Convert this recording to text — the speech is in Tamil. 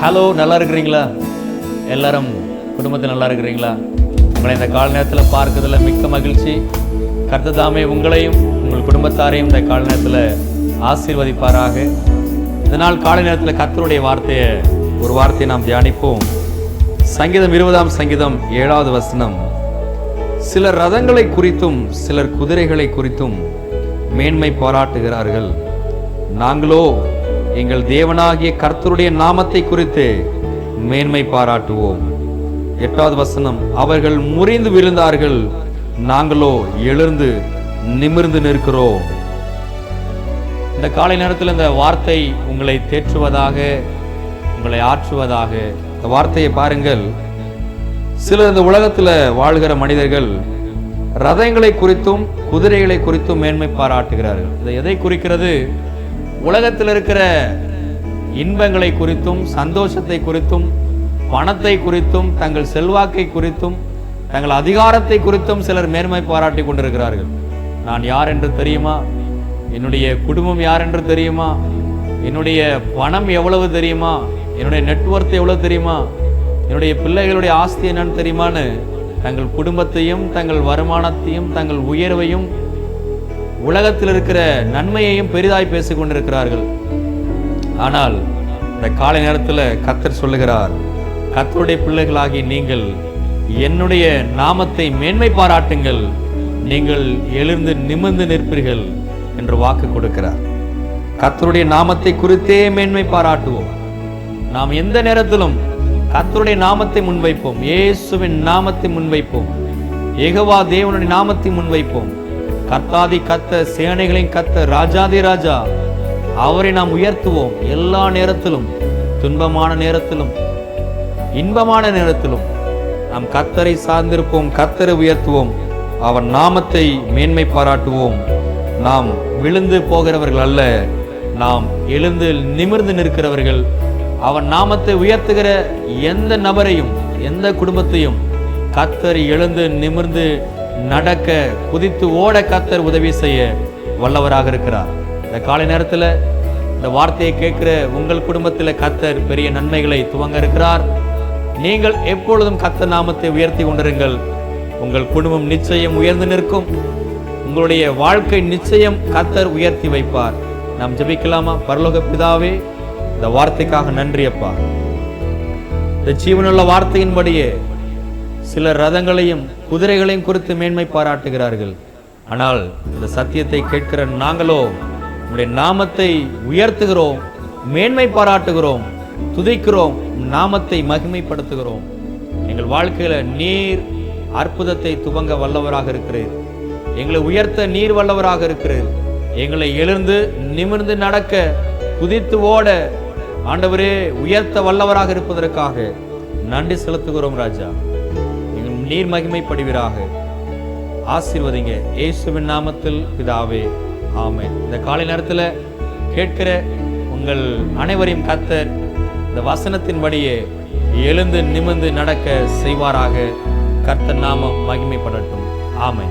ஹலோ நல்லா இருக்கிறீங்களா? எல்லாரும் குடும்பத்தில் நல்லா இருக்கிறீங்களா? உங்களை இந்த கால நேரத்தில் பார்க்கறதுல மிக்க மகிழ்ச்சி. கர்த்ததாமே உங்களையும் உங்கள் குடும்பத்தாரையும் இந்த கால நேரத்தில் ஆசீர்வதிப்பாராக. இதனால் காலை நேரத்தில் கர்த்தருடைய வார்த்தையை ஒரு வார்த்தையை நாம் தியானிப்போம். சங்கீதம் இருபதாம் சங்கீதம் ஏழாவது வசனம். சிலர் ரதங்களை குறித்தும் சிலர் குதிரைகளை குறித்தும் மேன்மை பாராட்டுகிறார்கள். நாங்களோ எங்கள் தேவனாகிய கர்த்தருடைய நாமத்தை குறித்து மேன்மை பாராட்டுவோம். எட்டாவது வசனம் அவர்கள் முறிந்து விழுந்தார்கள் நாங்களோ எழுந்து நிமிர்ந்து நிற்கிறோம். இந்த காலை நேரத்தில் இந்த வார்த்தை உங்களை தேற்றுவதாக உங்களை ஆற்றுவதாக இந்த வார்த்தையை பாருங்கள். சிலர் இந்த உலகத்துல வாழ்கிற மனிதர்கள் ரதங்களை குறித்தும் குதிரைகளை குறித்தும் மேன்மை பாராட்டுகிறார்கள். இதை எதை குறிக்கிறது? உலகத்தில் இருக்கிற இன்பங்களை குறித்தும் சந்தோஷத்தை குறித்தும் பணத்தை குறித்தும் தங்கள் செல்வாக்கை குறித்தும் தங்கள் அதிகாரத்தை குறித்தும் சிலர் மேன்மை பாராட்டி கொண்டிருக்கிறார்கள். நான் யார் என்று தெரியுமா? என்னுடைய குடும்பம் யார் என்று தெரியுமா? என்னுடைய பணம் எவ்வளவு தெரியுமா? என்னுடைய நெட்வொர்த் எவ்வளவு தெரியுமா? என்னுடைய பிள்ளைகளுடைய ஆஸ்தி என்னன்னு தெரியுமான்னு தங்கள் குடும்பத்தையும் தங்கள் வருமானத்தையும் தங்கள் உயர்வையும் உலகத்தில் இருக்கிற நன்மையையும் பெரிதாய் பேசிக் கொண்டிருக்கிறார்கள். ஆனால் இந்த காலை நேரத்தில் கத்தர் சொல்லுகிறார் கத்தருடைய பிள்ளைகளாகி நீங்கள் என்னுடைய நாமத்தை மேன்மை பாராட்டுங்கள். நீங்கள் எழுந்து நிமிர்ந்து நிற்பீர்கள் என்று வாக்கு கொடுக்கிறார். கத்தருடைய நாமத்தை குறித்தே மேன்மை பாராட்டுவோம். நாம் எந்த நேரத்திலும் கத்தருடைய நாமத்தை முன்வைப்போம். இயேசுவின் நாமத்தை முன்வைப்போம். ஏகவா தேவனுடைய நாமத்தை முன்வைப்போம். கர்த்தாதி கத்த சேனைகளின் கத்த ராஜாதி ராஜா அவரை நாம் உயர்த்துவோம் எல்லா நேரத்திலும் துன்பமான நேரத்திலும் இன்பமான நேரத்திலும். நாம் கத்தரை சார்ந்திருப்போம் கத்தரை உயர்த்துவோம். அவர் நாமத்தை மேன்மை பாராட்டுவோம். நாம் விழுந்து போகிறவர்கள் அல்ல நாம் எழுந்து நிமிர்ந்து நிற்கிறவர்கள். அவன் நாமத்தை உயர்த்துகிற எந்த நபரையும் எந்த குடும்பத்தையும் கத்தர் எழுந்து நிமிர்ந்து நடக்க குதித்து ஓட கத்தர் உதவி செய்ய வல்லவராக இருக்கிறார். இந்த காலை நேரத்தில் இந்த வார்த்தையை கேட்கிற உங்கள் குடும்பத்தில் கத்தர் பெரிய நன்மைகளை துவங்க இருக்கிறார். நீங்கள் எப்பொழுதும் கத்த நாமத்தை உயர்த்தி கொண்டிருங்கள். உங்கள் குடும்பம் நிச்சயம் உயர்ந்து நிற்கும். உங்களுடைய வாழ்க்கை நிச்சயம் கத்தர் உயர்த்தி வைப்பார். நாம் ஜெபிக்கலாமா? பரலோக பிதாவே இந்த வார்த்தைக்காக நன்றி அப்பா. இந்த ஜீவனுள்ள வார்த்தையின்படியே சில ரதங்களையும் குதிரைகளையும் குறித்து மேன்மை பாராட்டுகிறார்கள். ஆனால் இந்த சத்தியத்தை கேட்கிற நாங்களோ உங்களுடைய நாமத்தை உயர்த்துகிறோம் மேன்மை பாராட்டுகிறோம் துதிக்கிறோம் நாமத்தை மகிமைப்படுத்துகிறோம். எங்கள் வாழ்க்கையில நீர் அற்புதத்தை துவங்க வல்லவராக இருக்கிறீர். எங்களை உயர்த்த நீர் வல்லவராக இருக்கிறீர். எங்களை எழுந்து நிமிர்ந்து நடக்க குதித்து ஓட ஆண்டவரே உயர்த்த வல்லவராக இருப்பதற்காக நன்றி செலுத்துகிறோம் ராஜா. நீர் மகிமைப்படுவீராக. ஆசீர்வதிங்க இயேசுவின் நாமத்தில் பிதாவே. ஆமை இந்த காலை நேரத்தில் கேட்கிற உங்கள் அனைவரையும் கத்தர் இந்த வசனத்தின்படியே எழுந்து நிமிர்ந்து நடக்க செய்வாராக. கர்த்தர் நாமம் மகிமைப்படட்டும். ஆமை